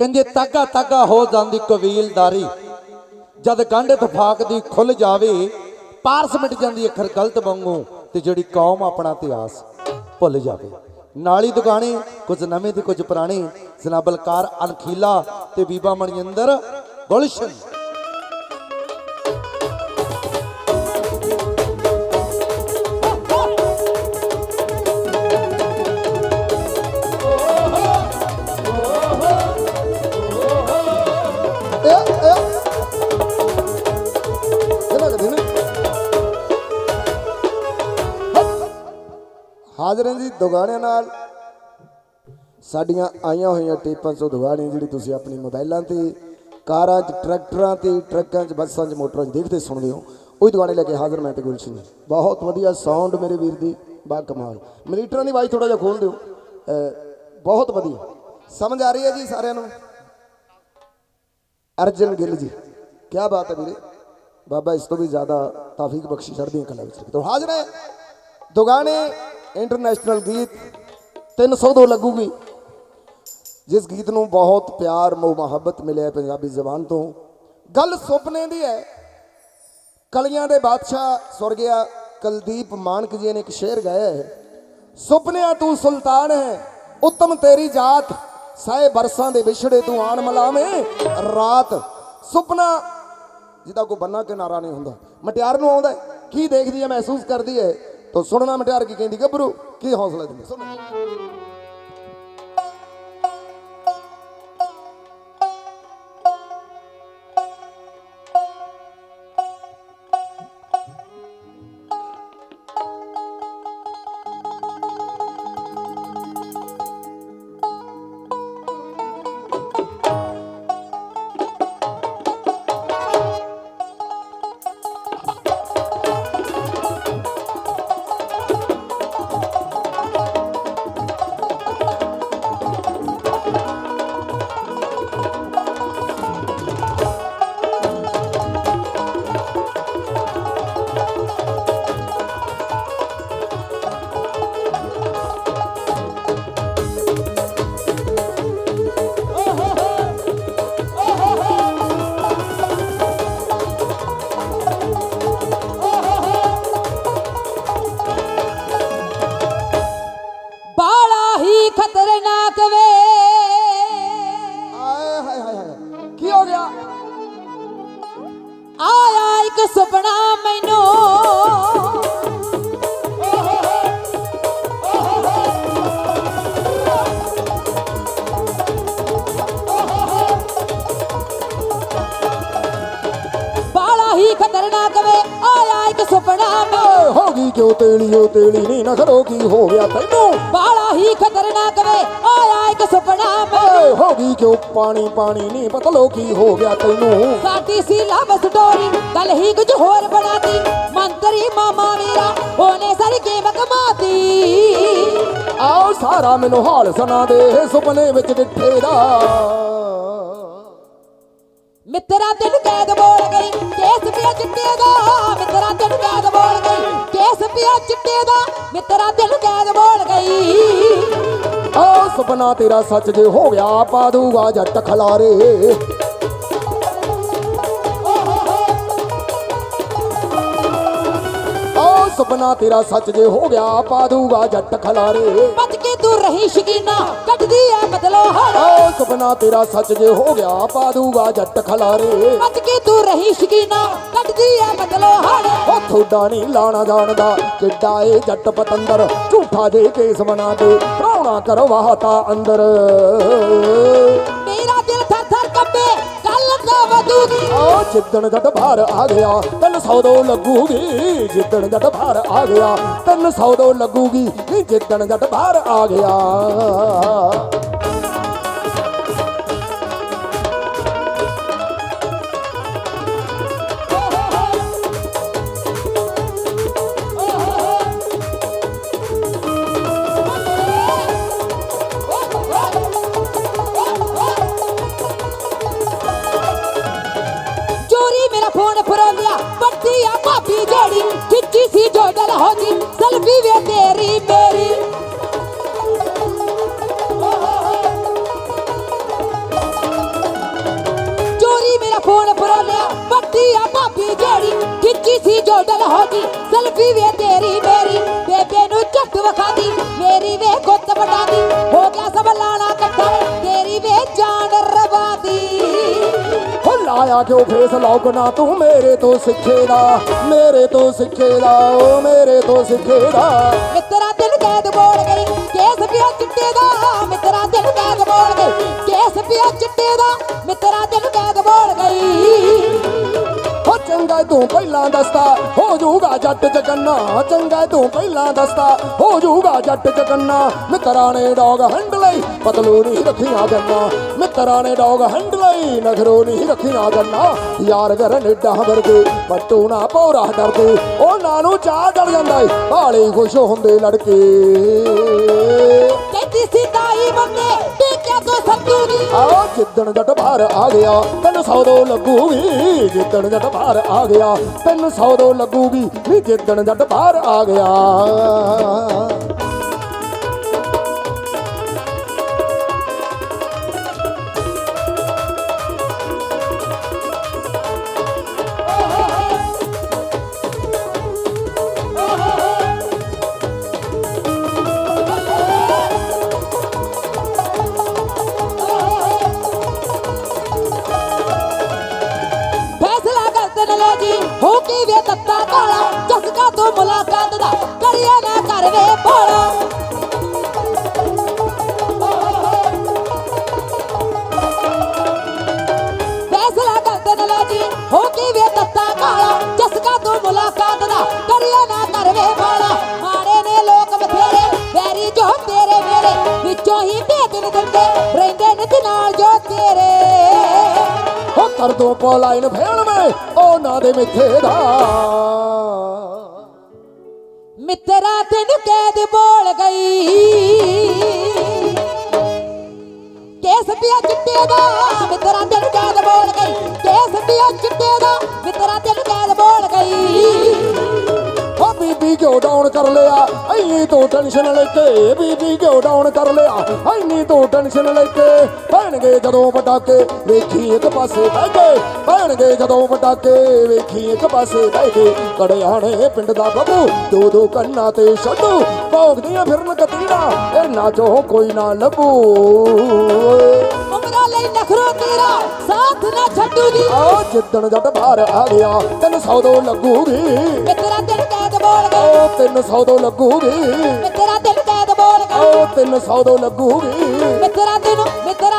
ਕਹਿੰਦੇ ਤਾਗਾ ਤਾਗਾ ਹੋ ਜਾਂਦੀ ਕਬੀਲਦਾਰੀ। ਜਦ ਗੰਢ ਤਫਾਕ ਦੀ ਖੁੱਲ ਜਾਵੇ, ਪਾਰਸ ਮਿਟ ਜਾਂਦੀ ਅੱਖਰ ਗਲਤ ਵਾਂਗੂ ਤੇ ਜਿਹੜੀ ਕੌਮ ਆਪਣਾ ਇਤਿਹਾਸ ਭੁੱਲ ਜਾਵੇ। ਨਾਲੀ ਦੁਗਾਣੇ, ਕੁਝ ਨਵੇਂ ਤੇ ਕੁਝ ਪੁਰਾਣੇ ਜਨਾਬਲਕਾਰ ਅਨਖੀਲਾ ਤੇ ਬੀਬਾ ਮਣਿੰਦਰ ਗੁਲਸ਼ਨ। ਹਾਜ਼ਰਾਂ ਜੀ ਦੁਗਾਣਿਆਂ ਨਾਲ। ਸਾਡੀਆਂ ਆਈਆਂ ਹੋਈਆਂ ਟੇਪਾਂ ਸੋ ਦੁਗਾਣੀਆਂ ਜਿਹੜੀ ਤੁਸੀਂ ਆਪਣੀ ਮੋਬਾਈਲਾਂ ਤੇ, ਕਾਰਾਂ 'ਚ, ਟਰੈਕਟਰਾਂ ਤੇ, ਟਰੱਕਾਂ 'ਚ, ਬੱਸਾਂ 'ਚ, ਮੋਟਰਾਂ 'ਚ ਦੇਖਦੇ ਸੁਣਦੇ ਹੋ। ਉਹੀ ਦੁਗਾਣੇ ਲੈ ਕੇ ਹਾਜ਼ਰ ਮੈਂ ਤੇ ਗੁਲਸ਼ਨ ਜੀ। ਬਹੁਤ ਵਧੀਆ ਸਾਊਂਡ ਮੇਰੇ ਵੀਰ ਦੀ, ਬਾ ਕਮਾਲ। ਮਨੀਟਰਾਂ ਦੀ ਆਵਾਜ਼ ਥੋੜਾ ਜਿਹਾ ਖੋਲ ਦਿਓ। ਬਹੁਤ ਵਧੀਆ। ਸਮਝ ਆ ਰਹੀ ਹੈ ਜੀ ਸਾਰਿਆਂ ਨੂੰ? ਅਰਜਨ ਗਿੱਲ ਜੀ ਕੀ ਬਾਤ ਹੈ ਵੀਰੇ। ਬਾਬਾ ਇਸ ਤੋਂ ਵੀ ਜ਼ਿਆਦਾ ਤਾਫੀਕ ਬਖਸ਼ੀ ਚੜ੍ਹਦੀਆਂ ਕਲਾ ਵਿੱਚ। ਤੋਂ ਹਾਜ਼ਰ ਹੈ। ਦੁਗਾਣੇ ਇੰਟਰਨੈਸ਼ਨਲ ਗੀਤ 302 ਲੱਗੂਗੀ। ਜਿਸ ਗੀਤ ਨੂੰ ਬਹੁਤ ਪਿਆਰ, ਮੋਹ, ਮੁਹੱਬਤ ਮਿਲਿਆ ਪੰਜਾਬੀ ਜ਼ਬਾਨ ਤੋਂ। ਗੱਲ ਸੁਪਨੇ ਦੀ ਹੈ। ਕਲੀਆਂ ਦੇ ਬਾਦਸ਼ਾਹ ਸੁਰਗਿਆ ਕੁਲਦੀਪ ਮਾਨਕ ਜੀ ਨੇ ਇੱਕ ਸ਼ੇਰ ਗਾਇਆ ਹੈ। ਸੁਪਨਿਆਂ ਤੂੰ ਸੁਲਤਾਨ ਹੈ, ਉੱਤਮ ਤੇਰੀ ਜਾਤ। ਸਾਏ ਬਰਸਾਂ ਦੇ ਵਿਛੜੇ ਤੂੰ ਆਣ ਮਲਾਵੇਂ। ਰਾਤ ਸੁਪਨਾ, ਜਿਹਦਾ ਕੋਈ ਬੰਨਾ ਕਿਨਾਰਾ ਨਹੀਂ ਹੁੰਦਾ। ਮਟਿਆਰ ਨੂੰ ਆਉਂਦਾ ਕੀ ਦੇਖਦੀ ਹੈ, ਮਹਿਸੂਸ ਕਰਦੀ ਹੈ। ਤਾਂ ਸੁਣਨਾ ਮਟਿਆਰ ਕੀ ਕਹਿੰਦੀ ਗੱਭਰੂ? ਕੀ ਹੌਸਲਾ ਦਿੰਦੀ? ਸੁਣੋ। ਇੱਕ ਸੁਪਨਾ ਖਤਰਨਾਕ ਵੇ ਆਇਆ ਇੱਕ ਸੁਪਨਾ ਮੈਨੂੰ ਹੋ ਗਈ ਕਿਉਂ ਤੇਲੀ ਉਹ ਤੇਲੀ ਨਹੀਂ ਨਖਰੋ ਕੀ ਹੋ ਗਿਆ ਤੈਨੂੰ। ਬਾਲਾ ਹੀ ਖਤਰਨਾਕ ਵੇ ਆਇਆ ਇੱਕ ਸੁਪਨਾ ਮੈਨੂੰ ਹੋ ਗਈ ਕਿਉਂ ਪਾਣੀ ਪਾਣੀ ਨਹੀਂ ਪਤਲੋ ਕੀ, ਹੋ ਗਿਆ ਤੈਨੂੰ। ਸਾਡੀ ਸੀ ਲਵ ਸਟੋਰੀ ਗੱਲ ਹੀ ਕੁਝ ਹੋਰ ਬਣਾਤੀ। ਮੰਤਰੀ ਮਾਮਾ ਮੇਰਾ, ਉਹਨੇ ਸਾਰੀ ਗੇਮ ਕਮਾਤੀ। ਆਓ ਸਾਰਾ ਮੈਨੂੰ ਹਾਲ ਸੁਣਾ ਦੇ, ਸੁਪਨੇ ਵਿੱਚ ਡਿੱਠੇ ਦਾ। ਮਿੱਤਰਾ ਤੈਨੂੰ ਕੈਦ ਬੋਲ ਗਈ। ਕੇਸ ਪਿਆ ਚਿੱਟੇ ਦਾ, ਮਿੱਤਰਾ ਤੈਨੂੰ ਕੈਦ ਬੋਲ ਗਈ। ਕੇਸ ਪਿਆ ਚਿੱਟੇ ਦਾ, ਮਿੱਤਰਾ ਤੈਨੂੰ ਕੈਦ ਬੋਲ ਗਈ। ਆਓ ਸੁਪਨਾ ਤੇਰਾ ਸੱਚ ਜੇ ਹੋ ਗਿਆ, ਪਾ ਦੂਗਾ ਜੱਟ ਖਲਾਰੇ। ਓ ਸੁਪਨਾ ਤੇਰਾ ਸੱਚ ਜੇ ਹੋ ਗਿਆ, ਪਾ ਦੂਗਾ ਜੱਟ ਖਲਾਰੇ। ਤੂੰ ਰਹੀ ਸ਼ਕੀਨਾ ਕੱਢਦੀ ਐ ਬਦਲੋ ਹਰ। ਆਓ ਸੁਪਨਾ ਤੇਰਾ ਸੱਚ ਜੇ ਹੋ ਗਿਆ ਪਾ ਦੂਗਾ ਜੱਟ ਖਲਾਰੇ। ਬਚ ਕੇ ਤੂੰ ਰਹੀ ਸ਼ਕੀਨਾ ਕੱਢਦੀ ਐ ਬਦਲੋ ਹਰ। ਉਹ ਥੋੜਾ ਨਹੀਂ ਲਾਣਾ ਜਾਣਦਾ ਕਿੱਡਾ ਏ ਜੱਟ ਪਤੰਦਰ। ਝੂਠਾ ਜੇ ਕੇਸ ਬਣਾ ਕੇ ਪ੍ਰਾਉਣਾ ਕਰਵਾਤਾ ਅੰਦਰ। ਜਿੱਦਣ ਜੱਟ ਬਾਹਰ ਆ ਗਿਆ, ਤੈਨੂੰ ਸੌਦੋ ਲੱਗੂਗੀ। ਜਿੱਦਣ ਜੱਟ ਬਾਹਰ ਆ ਗਿਆ, ਤੈਨੂੰ ਸੌਦੋ ਲੱਗੂਗੀ ਨੀ ਜਿੱਦਣ ਜੱਟ ਬਾਹਰ ਆ ਗਿਆ। ਸੌਰੀ ਮੇਰਾ ਫੋਨ ਫਰੋਲਿਆ ਵੱਡੀ ਆ ਭਾਬੀ ਜਿਹੜੀ, ਖਿੱਚੀ ਸੀ ਜੋਡਲ ਹੋ ਗਈ ਸਲਫੀ ਵੇ ਤੇਰੀ ਮੇਰੀ। ਚੋਰੀ ਮੇਰਾ ਫੋਨ ਫਰੋਲਿਆ ਵੱਡੀ ਆ ਭਾਬੀ ਜਿਹੜੀ ਕਿੱਕੀ ਸੀ ਜੋਡਲ ਹੋ ਗਈ ਸਲਫੀ ਵੇ ਹੋ ਲਾਇਆ ਕਿਉਂ ਫੇਸ ਲੌਕਣਾ ਤੂੰ ਮੇਰੇ ਤੋਂ ਸਿੱਖੇਦਾ ਮੇਰੇ ਤੋਂ ਸਿੱਖੇਦਾ ਓ ਮੇਰੇ ਤੋਂ ਸਿੱਖੇਦਾ ਮਿੱਤਰਾ, ਦਿਲ ਕੈਦ ਬੋਲ ਗਈ ਕੇਸ ਪਿਆ ਚਿੱਟੇ ਦਾ। ਮਿੱਤਰਾ, ਦਿਲ ਕੈਦ ਬੋਲ ਗਈ ਕੇਸ ਪਿਆ ਚਿੱਟੇ ਦਾ। ਮਿੱਤਰਾ, ਦਿਲ ਕੈਦ ਬੋਲ ਗਈ ਚੰਗਾ ਤੂੰ ਪਹਿਲਾਂ ਦੱਸਦਾ ਹੋ ਜਾਊਗਾ ਜੱਟ ਚਕੰਨਾ ਚੰਗਾ ਤੂੰ ਪਹਿਲਾਂ ਦੱਸਦਾ ਹੋ ਜਾਊਗਾ ਜੱਟ ਚਕੰਨਾ ਮਿੱਤਰਾਂ ਨੇ ਡੌਗ ਹੰਡ ਲਈ ਪਤਲੂ ਨਹੀਂ ਰੱਖੀਆਂ ਗੰਨਾ। ਮਿੱਤਰਾਂ ਨੇ ਡੌਗ ਹੰਡ ਲਈ ਨਖਰੋ ਨਹੀਂ ਰੱਖੀਆਂ ਗੰਨਾ। ਯਾਰ ਘਰ ਏਡਾ ਵਰਗੇ ਪੱਟੂ ਨਾ ਪੌਰਾ ਡਰਦੇ। ਉਹਨਾਂ ਨੂੰ ਚਾਹ ਡਰ ਜਾਂਦਾ ਏ ਬਾਲੇ ਖੁਸ਼ ਹੁੰਦੇ ਲੜਕੇ। ਕਹਿੰਦੀ ਸੀ ਤਾਈ ਬੰਦੇ ਟੇਕਿਆ ਤੋਂ ਸੱਤੂਗੀ ਆ ਜਿੱਦਣ ਜੱਟ ਬਾਹਰ ਆ ਗਿਆ, ਤੈਨੂੰ ਸੌ ਲੱਗੂਗੀ ਜਿੱਦਣ ਜੱਟ ਬਾਹਰ ਆ ਗਿਆ, ਤੈਨੂੰ ਸੌ ਲੱਗੂਗੀ ਨੀ ਜਿੱਦਣ ਜੱਟ ਬਾਹਰ ਆ ਗਿਆ। ਲੈ ਜੀ ਵੇ ਤੱਤਾ ਕਾਲਾ? ਚਸਕਾ ਤੋਂ ਮੁਲਾਕਾਤ ਦਾ ਕਰਿਆ ਨਾ ਕਰ ਵੇ ਭੋਲਾ। ਫੈਸਲਾ ਗਲਤ ਨਾ ਲੈ ਜੀ, ਹੋ ਕੇ ਵੇ ਤੱਤਾ ਕਾਲਾ? ਚਸਕਾ ਤੂੰ ਮੁਲਾਕਾਤ ਦਾ ਕਰਿਆ ਨਾ ਕਰ ਵੇ ਭੋਲਾ। ਮਾਰੇ ਨੇ ਲੋਕ ਬਥੇਰੇ, ਵੈਰੀ ਜੋ ਤੇਰੇ ਮੇਰੇ, ਵਿੱਚੋਂ ਹੀ ਭੇਦ ਨੀ ਦਿੰਦੇ, ਰਹਿੰਦੇ ਨੇ ਤੇ ਨਾਲ ਜੋ ਕਰ ਦੋ ਪੋਲਾਈਨ ਫੇਲ ਮੈਂ ਉਹਨਾਂ ਦੇ ਮਿੱਥੇ ਦਾ। ਮਿੱਤਰਾ ਤੈਨੂੰ ਕੈਦ ਬੋਲ ਗਈ। ਕੇਸ ਪਿਆ ਚਿੱਟੇ ਦਾ, ਮਿੱਤਰਾ ਤੈਨੂੰ ਕੈਦ ਬੋਲ ਗਈ। ਕੇਸ ਪਿਆ ਚਿੱਟੇ ਦਾ, ਮਿੱਤਰਾ ਤੈਨੂੰ ਕੈਦ ਬੋਲ ਗਈ। ਕਿਉਂ ਡਾਊਨ ਕਰ ਲਿਆ? ਐਨੀ ਤੋਂ ਟੈਨਸ਼ਨ ਲੈ ਕੇ ਬੀਬੀ ਕਿਉਂ ਡਾਊਨ ਕਰ ਲਿਆ? ਐਨੀ ਤੋਂ ਟੈਨਸ਼ਨ ਲੈ ਕੇ ਪੈਣਗੇ ਜਦੋਂ ਪਟਾਕੇ ਵੇਖੀ ਇੱਕ ਪਾਸੇ ਬਹਿ ਗਏ ਪੈਣਗੇ ਜਦੋਂ ਪਟਾਕੇ ਵੇਖੀ ਇੱਕ ਪਾਸੇ ਬਹਿ ਗਏ ਕੜਿਆਣੇ ਪਿੰਡ ਦਾ ਬੱਬੂ ਦੋ ਦੋ ਕੰਨਾਂ ਤੇ ਛੱਡੂ ਭੌਂਕਦੀਆਂ ਫਿਰਨ ਕਤੀੜਾ ਇਹਨਾਂ ਚੋਂ ਕੋਈ ਨਾ ਲੱਭੂ। ਉਮਰਾਂ ਲਈ ਨਖਰੋ ਤੇਰਾ ਸਾਥ ਨਾ ਛੱਡੂਗੀ। ਆ ਜਿੱਦਣ ਜੱਟ ਬਾਹਰ ਆ ਗਿਆ ਤੈਨੂੰ ਸੌ ਦੋ ਲੱਗੂਗੀ। ਮਿੱਤਰਾ ਤਿੰਨ ਸੌ ਦੋ ਲੱਗੂਗੀ। ਮਿੱਤਰਾ ਤੈਨੂੰ ਕੈਦ ਬੋਲ ਗਈ ਉਹ ਤਿੰਨ ਸੌ ਦੋ ਲੱਗੂਗੀ। ਮਿੱਤਰਾ ਤੈਨੂੰ ਮਿੱਤਰਾ